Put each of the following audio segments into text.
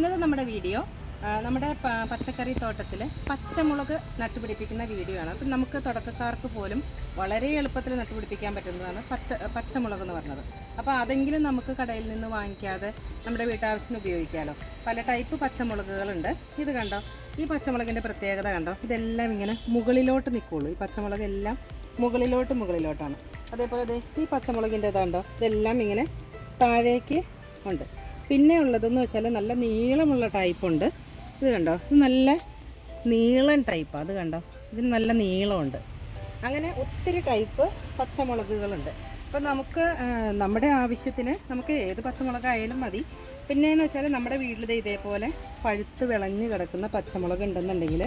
ഇന്നത്തെ നമ്മുടെ വീഡിയോ നമ്മുടെ പച്ചക്കറി തോട്ടത്തിൽ പച്ചമുളക് നട്ടുപിടിപ്പിക്കുന്ന വീഡിയോ ആണ്. അപ്പം നമുക്ക് തുടക്കക്കാർക്ക് പോലും വളരെ എളുപ്പത്തിൽ നട്ടുപിടിപ്പിക്കാൻ പറ്റുന്നതാണ് പച്ച പച്ചമുളക് എന്ന് പറഞ്ഞത്. അപ്പോൾ അതെങ്കിലും നമുക്ക് കടയിൽ നിന്ന് വാങ്ങിക്കാതെ നമ്മുടെ വീട്ടാവശ്യത്തിന് ഉപയോഗിക്കാമല്ലോ പല ടൈപ്പ് പച്ചമുളകുകളുണ്ട്. ഇത് കണ്ടോ? ഈ പച്ചമുളകിന്റെ പ്രത്യേകത കണ്ടോ? ഇതെല്ലാം ഇങ്ങനെ മുകളിലോട്ട് നിൽക്കുള്ളൂ. ഈ പച്ചമുളക് എല്ലാം മുകളിലോട്ട് മുകളിലോട്ടാണ്. അതേപോലെ ഈ പച്ചമുളകിന്റെ ഇതാണ്ടോ ഇതെല്ലാം ഇങ്ങനെ താഴേക്ക് ഉണ്ട്. പിന്നെ ഉള്ളതെന്ന് വെച്ചാൽ നല്ല നീളമുള്ള ടൈപ്പ് ഉണ്ട്. ഇത് കണ്ടോ? ഇത് നല്ല നീളൻ ടൈപ്പാണ് അത് കണ്ടോ? ഇതിന് നല്ല നീളമുണ്ട്. അങ്ങനെ ഒത്തിരി ടൈപ്പ് പച്ചമുളകുകളുണ്ട്. അപ്പം നമുക്ക് നമ്മുടെ ആവശ്യത്തിന് നമുക്ക് ഏത് പച്ചമുളകായാലും മതി. പിന്നെയെന്ന് വെച്ചാൽ നമ്മുടെ വീട്ടിൽ ഇതേപോലെ പഴുത്ത് വിളഞ്ഞ് കിടക്കുന്ന പച്ചമുളക് ഉണ്ടെന്നുണ്ടെങ്കിൽ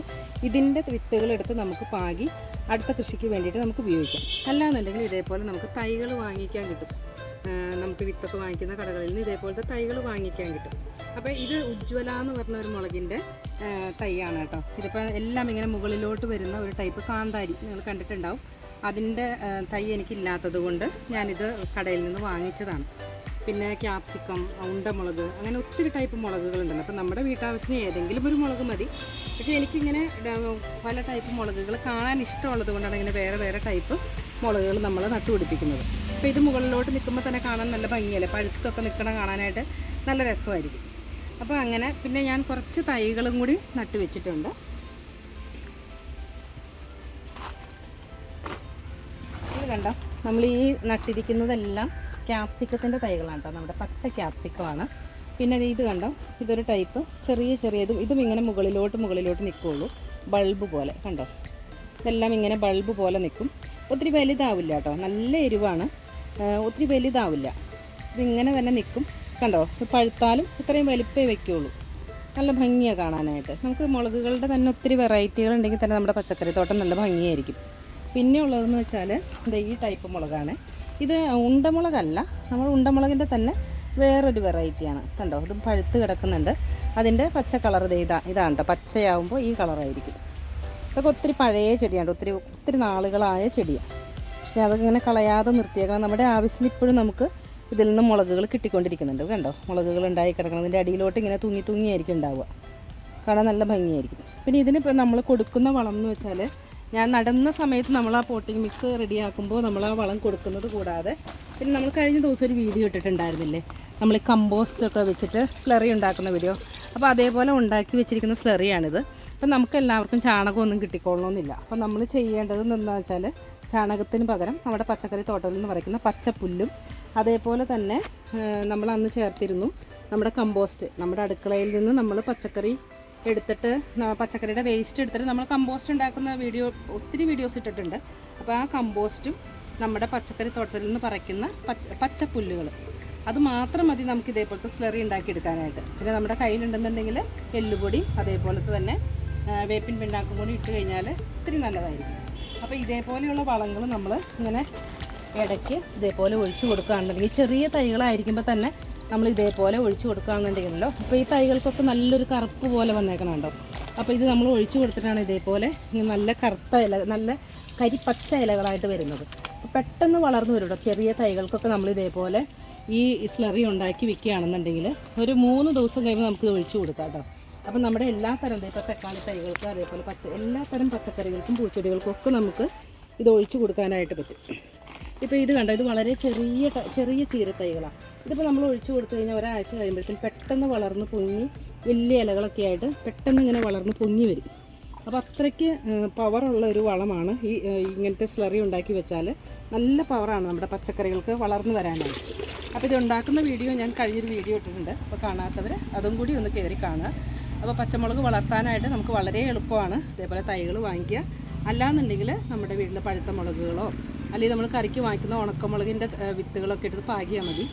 ഇതിന്റെ വിത്തുകളെടുത്ത് നമുക്ക് പാകി അടുത്ത കൃഷിക്ക് വേണ്ടിയിട്ട് നമുക്ക് ഉപയോഗിക്കാം. അല്ലാന്നുണ്ടെങ്കിൽ ഇതേപോലെ നമുക്ക് തൈകൾ വാങ്ങിക്കാൻ കിട്ടും. നമുക്ക് വിത്തൊക്കെ വാങ്ങിക്കുന്ന കടകളിൽ നിന്ന് ഇതേപോലത്തെ തൈകൾ വാങ്ങിക്കാൻ കിട്ടും. അപ്പോൾ ഇത് ഉജ്ജ്വല എന്ന് പറഞ്ഞ ഒരു മുളകിന്റെ തൈയാണ് കേട്ടോ. ഇതിപ്പോൾ എല്ലാം ഇങ്ങനെ മുകളിലോട്ട് വരുന്ന ഒരു ടൈപ്പ് കാന്താരി നിങ്ങൾ കണ്ടിട്ടുണ്ടാവും. അതിന്റെ തൈ എനിക്കില്ലാത്തത് കൊണ്ട് ഞാനിത് കടയിൽ നിന്ന് വാങ്ങിച്ചതാണ്. പിന്നെ ക്യാപ്സിക്കം ഉണ്ടമുളക് അങ്ങനെ ഒത്തിരി ടൈപ്പ് മുളകുകളുണ്ടല്ലോ. അപ്പോൾ നമ്മുടെ വീട്ടാവശ്യത്തിന് ഏതെങ്കിലും ഒരു മുളക് മതി. പക്ഷേ എനിക്കിങ്ങനെ പല ടൈപ്പ് മുളകുകൾ കാണാൻ ഇഷ്ടമുള്ളത് കൊണ്ടാണ് ഇങ്ങനെ വേറെ വേറെ ടൈപ്പ് മുളകുകൾ നമ്മൾ നട്ടുപിടിപ്പിക്കുന്നത്. അപ്പോൾ ഇത് മുകളിലോട്ട് നിൽക്കുമ്പോൾ തന്നെ കാണാൻ നല്ല ഭംഗിയല്ലേ? പഴുത്തൊക്കെ നിൽക്കണം കാണാനായിട്ട് നല്ല രസമായിരിക്കും. അപ്പോൾ അങ്ങനെ പിന്നെ ഞാൻ കുറച്ച് തൈകളും കൂടി നട്ടു വെച്ചിട്ടുണ്ട്. ഇത് കണ്ടോ? നമ്മൾ ഈ നട്ടിരിക്കുന്നതെല്ലാം ക്യാപ്സിക്കത്തിന്റെ തൈകളാണ് കേട്ടോ. നമ്മുടെ പച്ച ക്യാപ്സിക്കമാണ്. പിന്നെ ഇത് കണ്ടോ? ഇതൊരു ടൈപ്പ് ചെറിയ ചെറിയതും ഇതും ഇങ്ങനെ മുകളിലോട്ട് മുകളിലോട്ട് നിൽക്കുകയുള്ളൂ ബൾബ് പോലെ കണ്ടോ? ഇതെല്ലാം ഇങ്ങനെ ബൾബ് പോലെ നിൽക്കും. ഒത്തിരി വലുതാവില്ല കേട്ടോ. നല്ല എരിവാണ്. ഒത്തിരി വലുതാവില്ല. ഇതിങ്ങനെ തന്നെ നിൽക്കും കണ്ടോ? ഇത് പഴുത്താലും ഇത്രയും വലിപ്പേ വയ്ക്കുള്ളൂ നല്ല ഭംഗിയാണ് കാണാനായിട്ട്. നമുക്ക് മുളകുകളുടെ തന്നെ ഒത്തിരി വെറൈറ്റികൾ ഉണ്ടെങ്കിൽ തന്നെ നമ്മുടെ പച്ചക്കറി തോട്ടം നല്ല ഭംഗിയായിരിക്കും. പിന്നെ ഉള്ളതെന്ന് വെച്ചാൽ ഇത് ഈ ടൈപ്പ് മുളകാണ്. ഇത് ഉണ്ടമുളകല്ല. നമ്മൾ ഉണ്ടമുളകിന്റെ തന്നെ വേറൊരു വെറൈറ്റിയാണ്. കണ്ടോ? ഇത് പഴുത്ത് കിടക്കുന്നുണ്ട്. അതിന്റെ പച്ച കളർ ഇതാ ഇതാണ് കേട്ടോ പച്ചയാവുമ്പോൾ ഈ കളറായിരിക്കും. ഇതൊക്കെ ഒത്തിരി പഴയ ചെടിയാണ് ഒത്തിരി ഒത്തിരി നാളുകളായ ചെടിയാണ് പക്ഷേ അതൊക്കെ ഇങ്ങനെ കളയാതെ നിർത്തിയേക്കണം. നമ്മുടെ ആവശ്യത്തിന് ഇപ്പോഴും നമുക്ക് ഇതിൽ നിന്ന് മുളകുകൾ കിട്ടിക്കൊണ്ടിരിക്കുന്നുണ്ട്. കണ്ടോ? മുളകുകൾ ഉണ്ടായി കിടക്കണതിന്റെ അടിയിലോട്ട് ഇങ്ങനെ തൂങ്ങി തൂങ്ങിയായിരിക്കും ഉണ്ടാവുക. കാണാൻ നല്ല ഭംഗിയായിരിക്കും. പിന്നെ ഇതിനിപ്പോൾ നമ്മൾ കൊടുക്കുന്ന വളം എന്ന് വെച്ചാൽ ഞാൻ നടന്ന സമയത്ത് നമ്മൾ ആ പോട്ടിംഗ് മിക്സ് റെഡിയാക്കുമ്പോൾ നമ്മൾ ആ വളം കൊടുക്കുന്നത് കൂടാതെ പിന്നെ നമ്മൾ കഴിഞ്ഞ ദിവസം ഒരു വീഡിയോ ഇട്ടിട്ടുണ്ടായിരുന്നില്ലേ? നമ്മൾ കമ്പോസ്റ്റ് ഒക്കെ വെച്ചിട്ട് സ്ലറി ഉണ്ടാക്കുന്ന വീഡിയോ. അപ്പോൾ അതേപോലെ ഉണ്ടാക്കി വെച്ചിരിക്കുന്ന സ്ലറിയാണിത്. അപ്പം നമുക്ക് എല്ലാവർക്കും ചാണകമൊന്നും കിട്ടിക്കൊള്ളണമെന്നില്ല. അപ്പം നമ്മൾ ചെയ്യേണ്ടത് എന്താണെന്ന് വെച്ചാൽ ചാണകത്തിന് പകരം നമ്മുടെ പച്ചക്കറി തോട്ടത്തിൽ നിന്ന് പറിക്കുന്ന പച്ചപ്പുല്ലും അതേപോലെ തന്നെ നമ്മൾ അന്ന് ചേർത്തിരുന്നു നമ്മുടെ കമ്പോസ്റ്റ്. നമ്മുടെ അടുക്കളയിൽ നിന്ന് നമ്മൾ പച്ചക്കറി എടുത്തിട്ട് പച്ചക്കറിയുടെ വേസ്റ്റ് എടുത്തിട്ട് നമ്മൾ കമ്പോസ്റ്റ് ഉണ്ടാക്കുന്ന വീഡിയോ ഒത്തിരി വീഡിയോസ് ഇട്ടിട്ടുണ്ട്. അപ്പോൾ ആ കമ്പോസ്റ്റും നമ്മുടെ പച്ചക്കറി തോട്ടത്തിൽ നിന്ന് പറിക്കുന്ന പച്ച പച്ചപ്പുല്ലുകൾ അത് മാത്രം മതി നമുക്ക് ഇതേപോലത്തെ സ്ലറി ഉണ്ടാക്കിയെടുക്കാനായിട്ട് പിന്നെ നമ്മുടെ കയ്യിലുണ്ടെന്നുണ്ടെങ്കിൽ എല്ലുപൊടി അതേപോലത്തെ തന്നെ വേപ്പിൻ പിണ്ണാക്കും കൂടി ഇട്ട് കഴിഞ്ഞാൽ ഒത്തിരി നല്ലതായിരിക്കും. അപ്പോൾ ഇതേപോലെയുള്ള വളങ്ങൾ നമ്മൾ ഇങ്ങനെ ഇടയ്ക്ക് ഇതേപോലെ ഒഴിച്ചു കൊടുക്കുകയാണെന്നുണ്ടെങ്കിൽ ചെറിയ തൈകളായിരിക്കുമ്പോൾ തന്നെ നമ്മൾ ഇതേപോലെ ഒഴിച്ചു കൊടുക്കുകയാണെന്നുണ്ടെങ്കിലോ അപ്പോൾ ഈ തൈകൾക്കൊക്കെ നല്ലൊരു കറുപ്പ് പോലെ വന്നേക്കണുണ്ടോ? അപ്പോൾ ഇത് നമ്മൾ ഒഴിച്ചു കൊടുത്തിട്ടാണ് ഇതേപോലെ നല്ല കറുത്ത ഇല നല്ല കരിപ്പച്ച ഇലകളായിട്ട് വരുന്നത്. പെട്ടെന്ന് വളർന്നു വരും ചെറിയ തൈകൾക്കൊക്കെ നമ്മൾ ഇതേപോലെ ഈ സ്ലറി ഉണ്ടാക്കി വിൽക്കുകയാണെന്നുണ്ടെങ്കിൽ ഒരു മൂന്ന് ദിവസം കഴിയുമ്പോൾ നമുക്കിത് ഒഴിച്ചു കൊടുക്കാം കേട്ടോ അപ്പം നമ്മുടെ എല്ലാ തരം ഇപ്പോൾ തക്കാളി തൈകൾക്ക് അതേപോലെ പച്ച എല്ലാ തരം പച്ചക്കറികൾക്കും പൂച്ചെടികൾക്കും ഒക്കെ നമുക്ക് ഇത് ഒഴിച്ചു കൊടുക്കാനായിട്ട് പറ്റും. ഇപ്പോൾ ഇത് കണ്ടോ? ഇത് വളരെ ചെറിയ ചെറിയ ചീരത്തൈകളാണ് ഇതിപ്പോൾ നമ്മൾ ഒഴിച്ചു കൊടുത്തു കഴിഞ്ഞാൽ ഒരാഴ്ച കഴിയുമ്പോഴത്തേക്കും പെട്ടെന്ന് വളർന്ന് പൊങ്ങി വലിയ ഇലകളൊക്കെ ആയിട്ട് പെട്ടെന്ന് ഇങ്ങനെ വളർന്ന് പൊങ്ങി വരും. അപ്പോൾ അത്രയ്ക്ക് പവറുള്ള ഒരു വളമാണ് ഈ ഇങ്ങനത്തെ സ്ലറി ഉണ്ടാക്കി വെച്ചാൽ നല്ല പവറാണ് നമ്മുടെ പച്ചക്കറികൾക്ക് വളർന്നു വരാനായിട്ട്. അപ്പോൾ ഇത് ഉണ്ടാക്കുന്ന വീഡിയോ ഞാൻ കഴിഞ്ഞൊരു വീഡിയോ ഇട്ടിട്ടുണ്ട്. അപ്പോൾ കാണാത്തവർ അതും കൂടി ഒന്ന് കയറി കാണുക. അപ്പോൾ പച്ചമുളക് വളർത്താനായിട്ട് നമുക്ക് വളരെ എളുപ്പമാണ്. ഇതേപോലെ തൈകൾ വാങ്ങിക്കുക. അല്ലാന്നുണ്ടെങ്കിൽ നമ്മുടെ വീട്ടിലെ പഴുത്ത മുളകുകളോ അല്ലെങ്കിൽ നമ്മൾ കറിക്ക് വാങ്ങിക്കുന്ന ഉണക്കമുളകിന്റെ വിത്തുകളൊക്കെ എടുത്ത് പാകിയാൽ മതി.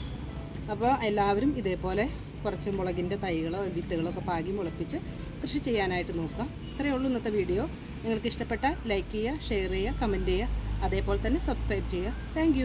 അപ്പോൾ എല്ലാവരും ഇതേപോലെ കുറച്ച് മുളകിന്റെ തൈകളോ വിത്തുകളോ ഒക്കെ പാകി മുളപ്പിച്ച് കൃഷി ചെയ്യാനായിട്ട് നോക്കുക. ഇത്രയേ ഉള്ളൂ ഇന്നത്തെ വീഡിയോ. നിങ്ങൾക്ക് ഇഷ്ടപ്പെട്ട ലൈക്ക് ചെയ്യുക ഷെയർ ചെയ്യുക കമന്റ് ചെയ്യുക. അതേപോലെ തന്നെ സബ്സ്ക്രൈബ് ചെയ്യുക. താങ്ക്